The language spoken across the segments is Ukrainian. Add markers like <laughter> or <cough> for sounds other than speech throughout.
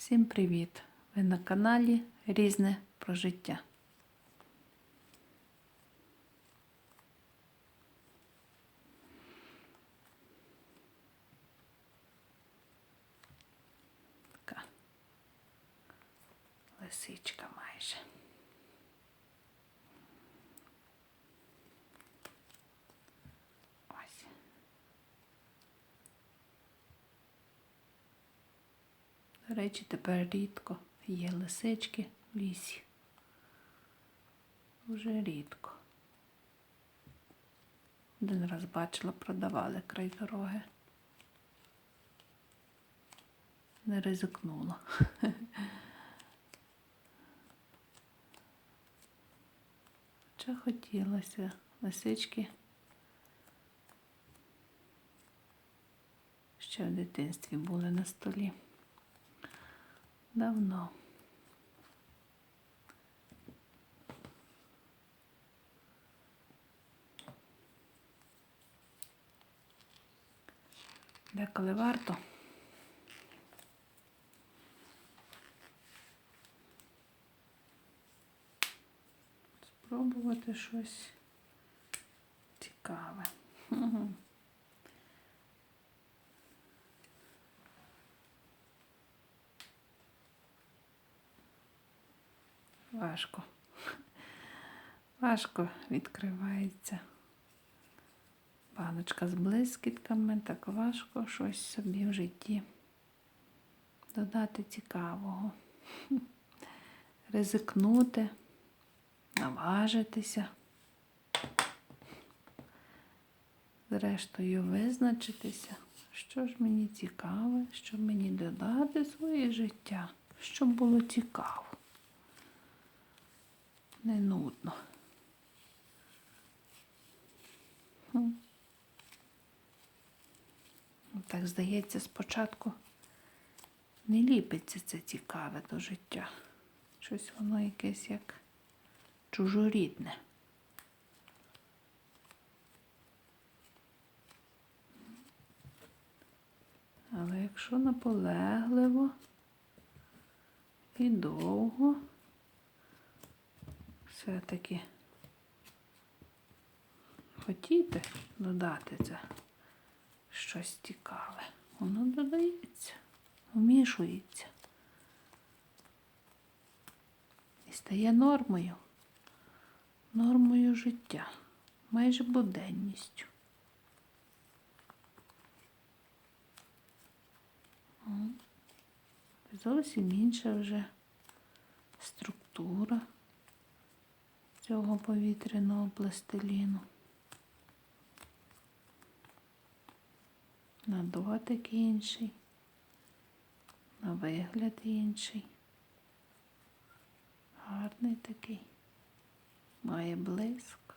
Всім привіт! Ви на каналі Різне про життя. Така лисичка майже. Ось. До речі, тепер рідко є лисички в лісі. Вже рідко. Один раз бачила, продавали край дороги. Не ризикнула. <laughs> Хоча хотілося лисички. Ще в дитинстві були на столі. Давно. Деколи варто. Спробувати щось цікаве. <laughs> Важко. Важко відкривається. Баночка з блискітками, так важко щось собі в житті додати цікавого. Ризикнути, наважитися. Зрештою, визначитися, що ж мені цікаве, що мені додати своє життя, щоб було цікаво не нудно. Ну, Так здається, спочатку не ліпиться це цікаве до життя. Щось воно якесь як чужорідне. Але якщо наполегливо і довго, все-таки хотіти додати це щось цікаве, воно додається, вмішується і стає нормою, нормою життя, майже буденністю. Зовсім інша вже структура цього повітряного пластиліну. На дотик інший, на вигляд інший. Гарний такий, має блиск,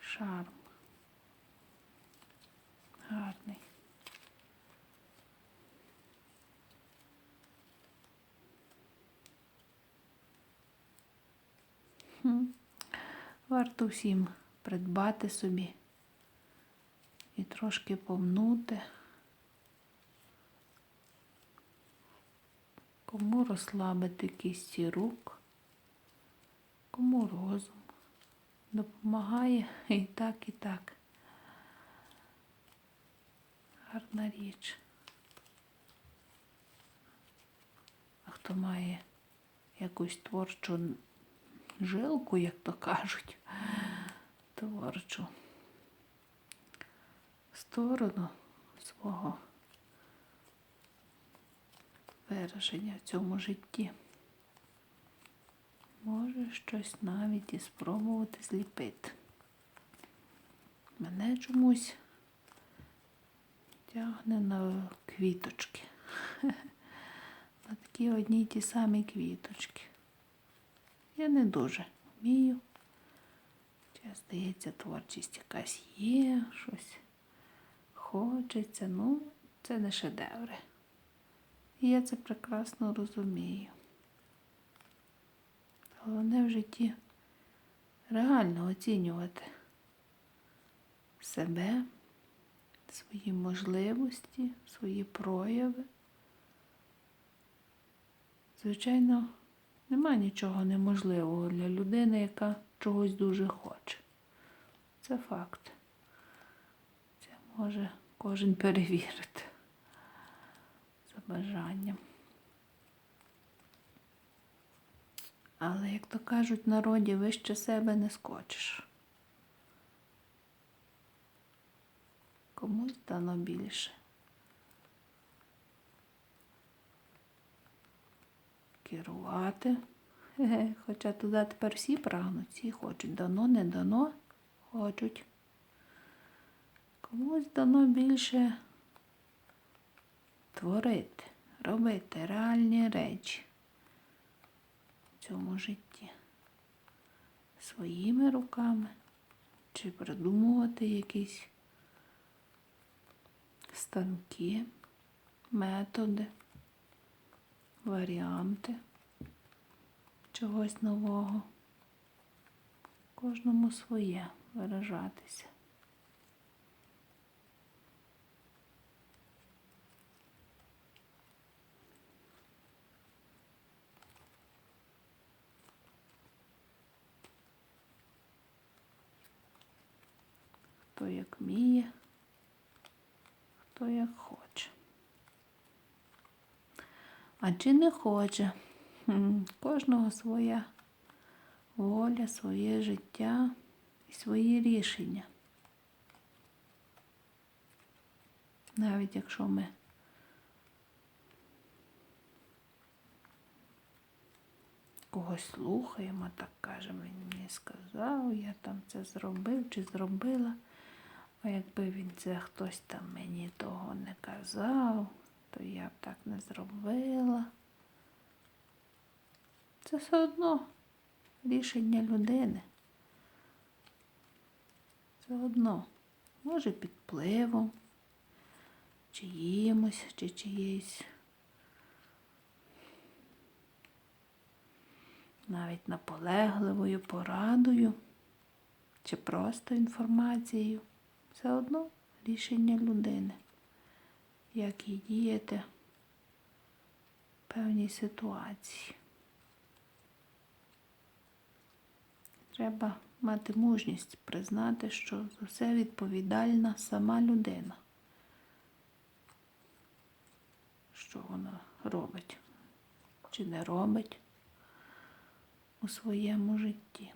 шарм. Гарний. Варто всім придбати собі і трошки повнути. Кому розслабити кісті рук, кому розум. Допомагає і так, і так. Гарна річ. А хто має якусь творчу жилку, як то кажуть, творчу сторону свого вираження в цьому житті. Може щось навіть і спробувати зліпити. Мене чомусь тягне на квіточки. <laughs> На такі одні й ті самі квіточки. Я не дуже вмію. Здається, творчість якась є, щось хочеться. Ну, це не шедеври. І я це прекрасно розумію. Головне в житті реально оцінювати себе, свої можливості, свої прояви Звичайно, нема нічого неможливого для людини, яка чогось дуже хоче. Це факт. Це може кожен перевірити за бажанням. Але, як то кажуть, народі вище себе не скочиш. Комусь дано більше. Керувати. Хоча туди тепер всі прагнуть, всі хочуть. Дано, не дано, хочуть. Комусь дано більше творити, робити реальні речі в цьому житті. Своїми руками чи придумувати якісь станки, методи, варіанти чогось нового. Кожному своє виражатися. Хто як вміє, хто як хоче. А чи не хоче? Кожного своя воля, своє життя і свої рішення. Навіть якщо ми когось слухаємо, так він мені сказав, я там це зробив чи зробила. А якби він це хтось там мені того не казав, то я б так не зробила. Це все одно рішення людини. Все одно. Може під впливом, чиїмось, чи чиєюсь. Навіть наполегливою порадою, чи просто інформацією. Все одно рішення людини, як їй діяти в певній ситуації. Треба мати мужність признати, що за все відповідальна сама людина. Що вона робить чи не робить у своєму житті.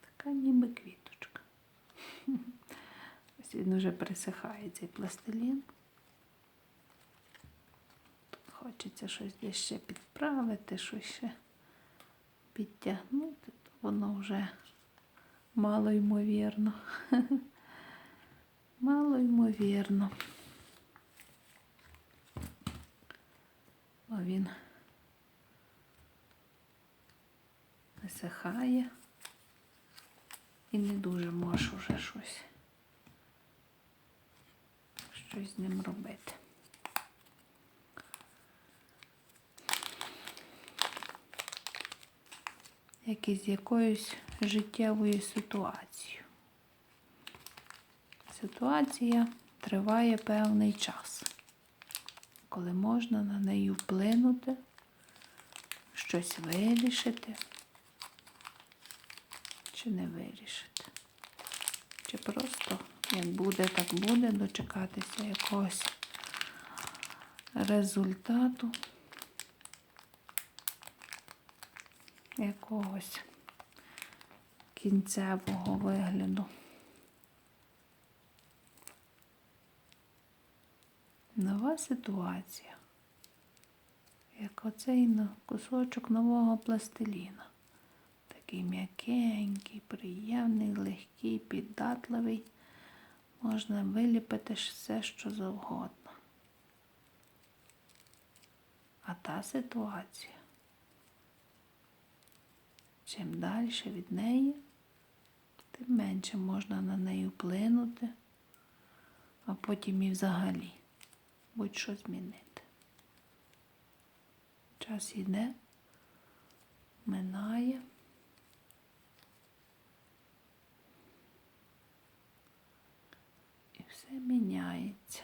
Така ніби квіточка. Ось він вже присихає цей пластилін. Тут хочеться щось десь ще підправити, щось ще підтягнути, то воно вже мало ймовірно. <laughs> Мало ймовірно. Бо він висихає і не дуже можу вже щось, щось з ним робити. Як із якоюсь життєвою ситуацією. Ситуація триває певний час, коли можна на неї вплинути, щось вирішити чи не вирішити. Чи просто як буде, так буде, дочекатися якогось результату, якогось кінцевого вигляду. Нова ситуація, як оцей кусочок нового пластиліна. Такий м'якенький, приємний, легкий, піддатливий. Можна виліпити все, що завгодно. А та ситуація, чим далі від неї, тим менше можна на неї вплинути, а потім і взагалі будь-що змінити. Час йде, минає. І все міняється.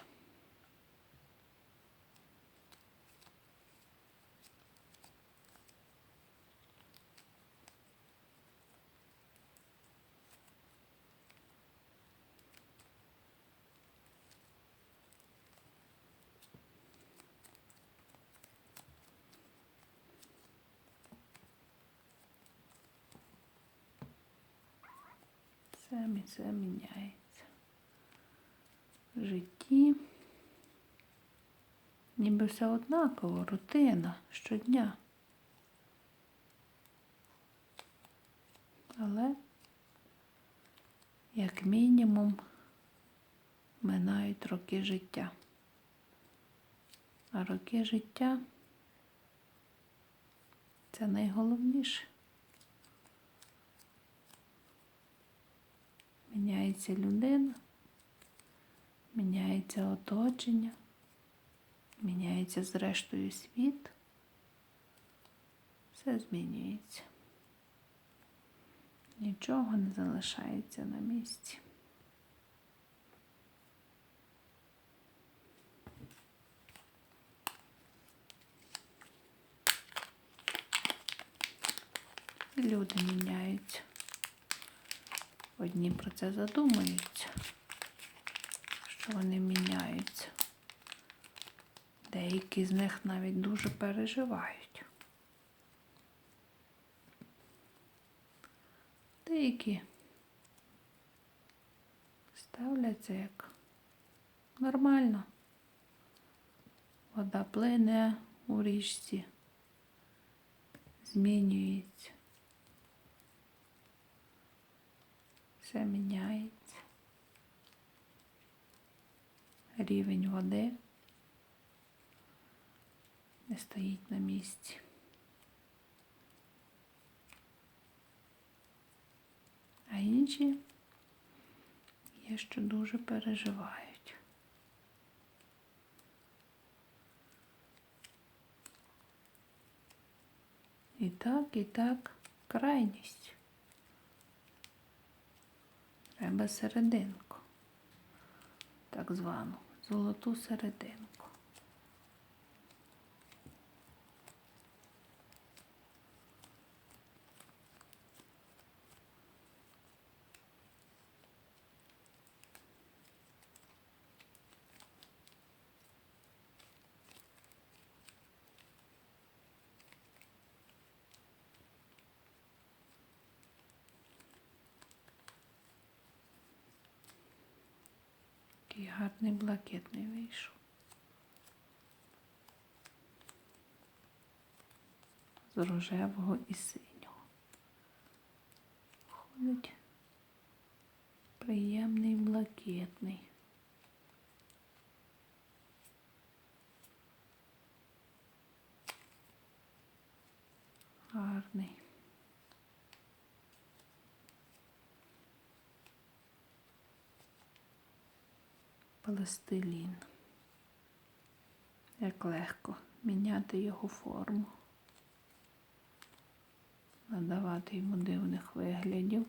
Все, все міняється. Житті ніби все однаково, рутина щодня. Але, як мінімум, минають роки життя. А роки життя це найголовніше. Міняється людина, міняється оточення, міняється зрештою світ. Все змінюється. Нічого не залишається на місці. Люди міняються. Одні про це задумуються, що вони міняються. Деякі з них навіть дуже переживають. Деякі ставляться як нормально. Вода плине у річці, змінюється. Все міняється. Рівень води не стоїть на місці. А інші є, що дуже переживають. І так, і так, крайність. Треба серединку, так звану, золоту серединку. Такий гарний блакитний вийшов. З рожевого і синього. Ходить приємний блакитний. Гарний. Пластилін. Як легко міняти його форму, надавати йому дивних виглядів.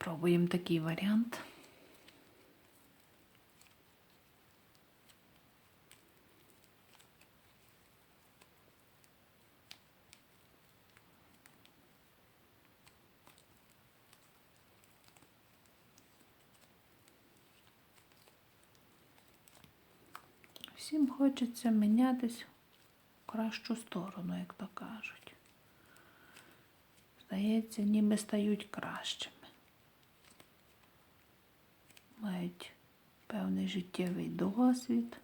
Спробуємо такий варіант. Всім хочеться мінятись в кращу сторону, як то кажуть. здається, ніби стають кращими. Мають певний життєвий досвід,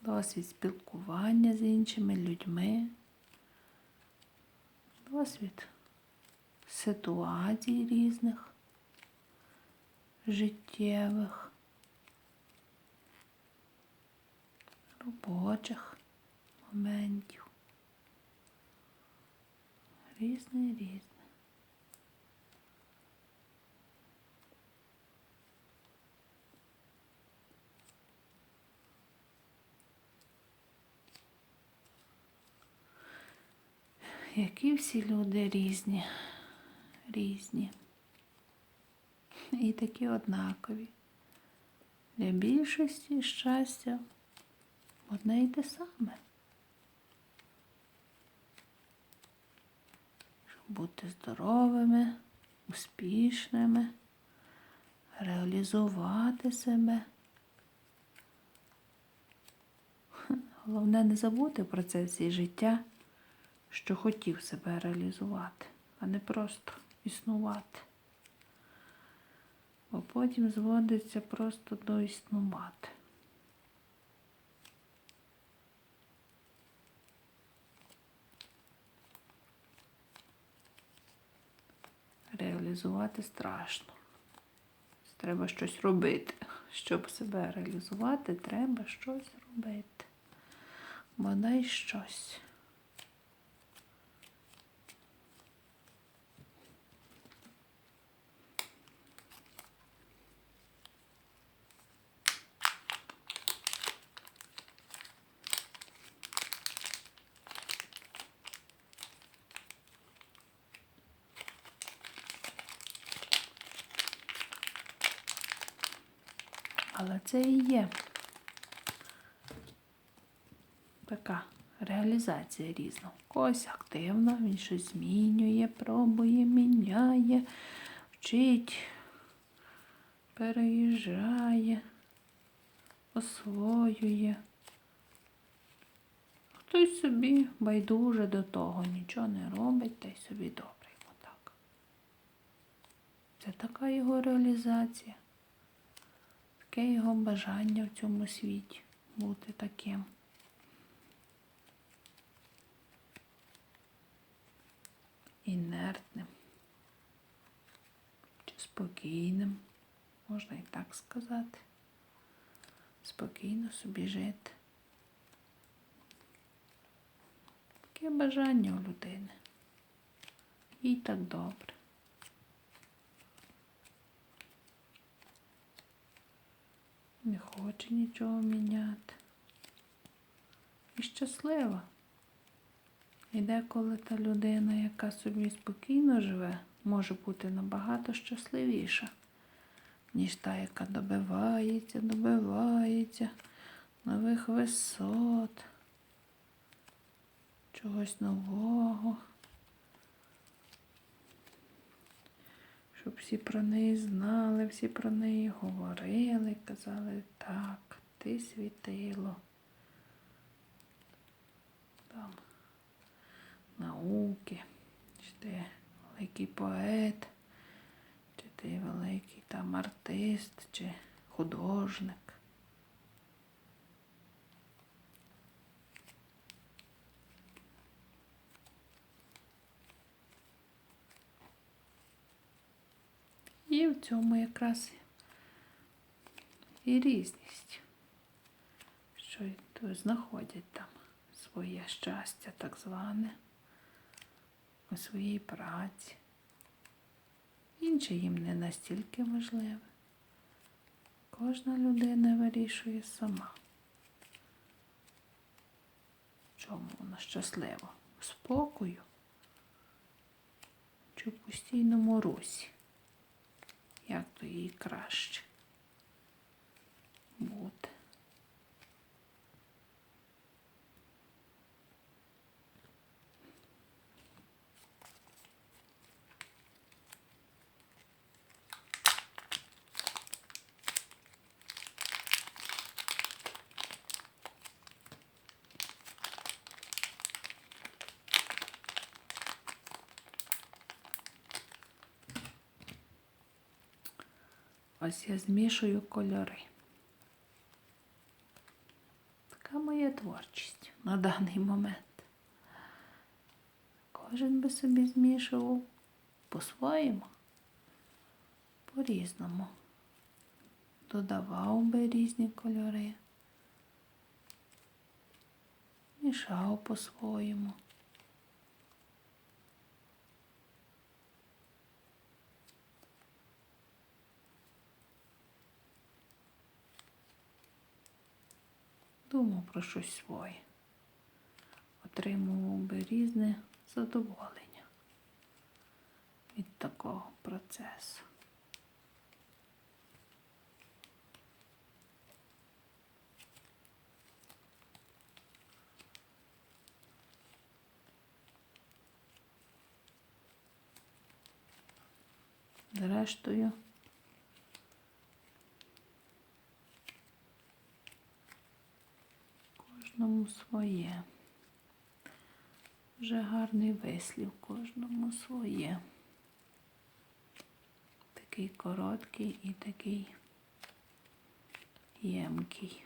досвід спілкування з іншими людьми, досвід ситуацій різних, життєвих, робочих моментів. Різне, різне. Які всі люди різні, різні. І такі однакові. Для більшості щастя одне й те саме. Щоб бути здоровими, успішними, реалізувати себе. Головне не забути про це всі життя, що хотів себе реалізувати, а не просто існувати. Бо потім зводиться просто до існувати. Реалізувати страшно. Треба щось робити. Щоб себе реалізувати, треба щось робити. Бодай щось. Але це і є така реалізація різна. Когось активно, він щось змінює, пробує, міняє, вчить, переїжджає, освоює. Хтось собі байдуже до того, нічого не робить, та й собі добре йому так. Це така його реалізація таке його бажання в цьому світі бути таким. Інертним чи спокійним, можна і так сказати. Спокійно собі жити. Таке бажання у людини. Їй так добре. не хоче нічого міняти. І щаслива. І деколи та людина, яка собі спокійно живе, може бути набагато щасливіша, ніж та, яка добивається, добивається нових висот, чогось нового. щоб всі про неї знали, всі про неї говорили, казали, так, ти світило. Там науки, чи ти великий поет, чи ти великий там артист, чи художник. І в цьому якраз і різність, що знаходять там своє щастя, так зване, у своїй праці. Інше їм не настільки важливе. Кожна людина вирішує сама. Чому вона щаслива? У спокою чи в постійному русі? як то їй краще бути. Ось я змішую кольори. Така моя творчість на даний момент. Кожен би собі змішував по-своєму, по-різному. Додавав би різні кольори, мішав по-своєму. Щось своє. Отримував би різне задоволення від такого процесу. Зрештою, кожному своє. Вже гарний вислів, кожному своє. Такий короткий і такий ємкий.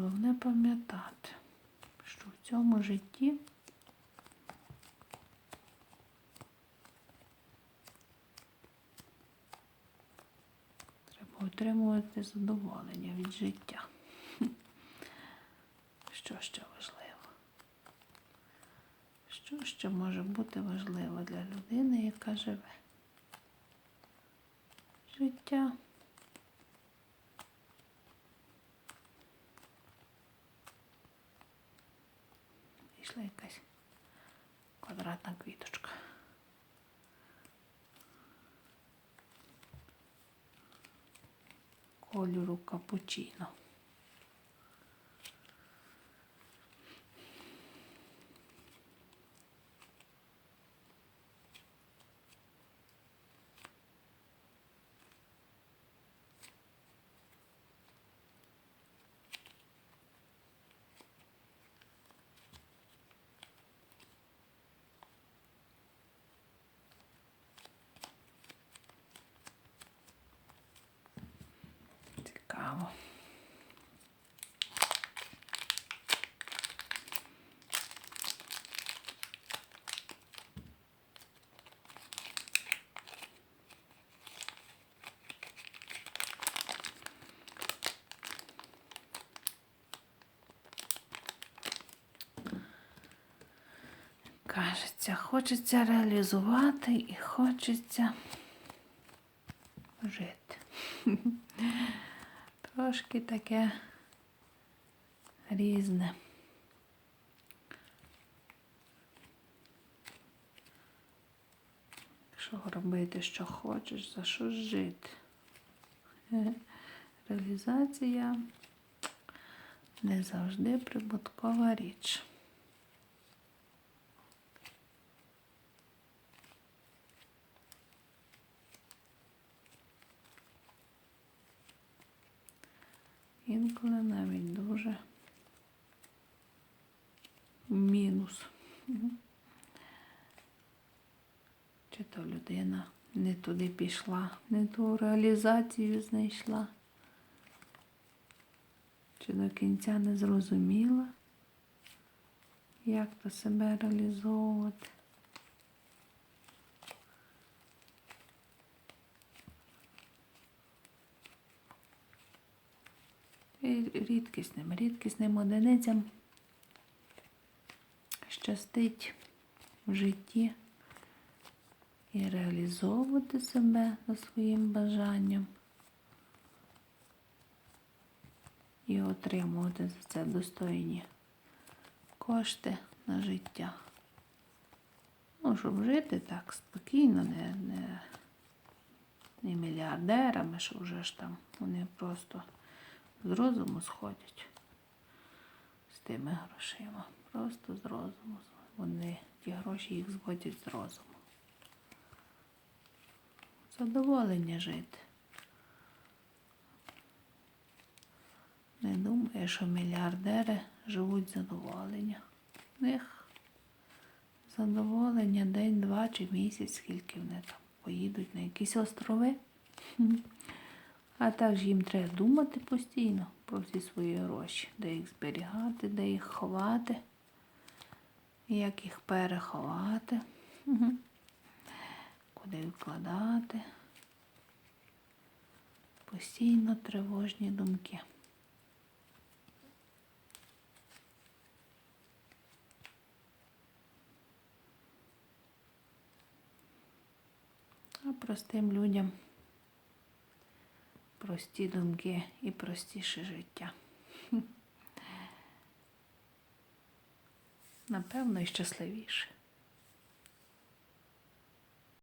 Головне пам'ятати, що в цьому житті треба отримувати задоволення від життя. <laughs> Що ще важливо? Що ще може бути важливо для людини, яка живе? Життя. Пішла якась квадратна квіточка. Кольору капучино. Цікаво. Кажеться, хочеться реалізувати і хочеться жити. Трошки таке різне. Що робити, що хочеш, за що жити. Реалізація не завжди прибуткова річ. Інколи навіть дуже мінус. Чи то людина не туди пішла, не ту реалізацію знайшла, чи до кінця не зрозуміла, як то себе реалізовувати. І рідкісним, рідкісним одиницям щастить в житті і реалізовувати себе за своїм бажанням. і отримувати за це достойні кошти на життя. Ну, щоб жити так спокійно, не, не, не мільярдерами, що вже ж там вони просто з розуму сходять з тими грошима. Просто з розуму. Вони ті гроші їх зводять з розуму. Задоволення жити. Не думаю, що мільярдери живуть задоволення. В них задоволення день-два чи місяць, скільки вони там поїдуть на якісь острови. <laughs> А також їм треба думати постійно про всі свої гроші, де їх зберігати, де їх ховати, як їх переховати, куди відкладати. Постійно тривожні думки. А простим людям прості думки і простіше життя. Напевно, і щасливіше.